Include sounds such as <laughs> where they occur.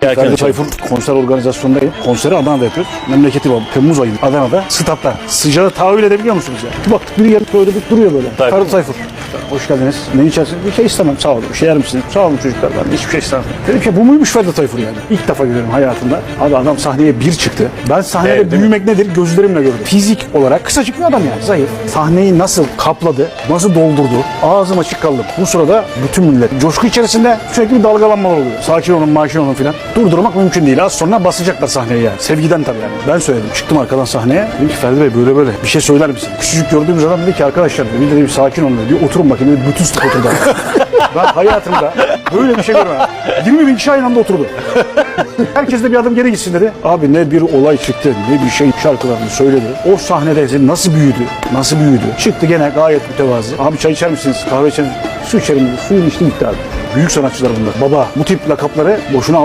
Ferdi Tayfur konser organizasyonundayım. Konseri Adana'da yapıyoruz. Memleketi var. Temmuz ayı Adana'da. Statta. Sıcağı tahayyül edebiliyor musunuz ya? Bak biri gelip böyle bir duruyor böyle. Tayfur. Ferdi Tayfur. Hoş geldiniz. Ne içersin? Bir şey istemem. Sağ olun. Bir şey yer misiniz? Sağ olun çocuklar. Ben hiçbir şey istemem. Dedim ki bu muymuş Ferdi Tayfur yani? İlk defa görüyorum hayatımda. Abi adam sahneye bir çıktı. Ben sahnede Evet, büyümek nedir gözlerimle gördüm. Fizik olarak kısacık bir adam yani. Zayıf. Sahneyi nasıl kapladı, nasıl doldurdu. Ağzım açık kaldım. Bu sırada bütün millet coşku içerisinde sürekli bir dalgalanmalar oluyor. Sakin olun, makin olun filan. Durdurmak mümkün değil. Az sonra basacaklar sahneye yani. Sevgiden tabii yani. Ben söyledim. Çıktım arkadan sahneye. Dedim ki Ferdi Bey böyle böyle. Bir şey söyler misin? Küçücük gördüğümüz adam dedi ki arkadaşlar dedi, bir dedi bir sakin olun dedi. Oturun bakayım dedi. Bütün sınıf oturdu. <laughs> ben hayatımda böyle bir şey görmedim. 20 bin kişi aynı anda oturdu. Herkes de bir adım geri gitsin dedi. Abi ne bir olay çıktı ne bir şey şarkılarını söyledi. O sahnede nasıl büyüdü, nasıl büyüdü. Çıktı gene gayet mütevazı. Abi çay içer misiniz, kahve içer misiniz? Su içerim dedi. Suyunu içti gitti abi. Büyük sanatçılar bunlar. Baba bu tip lakapları boşuna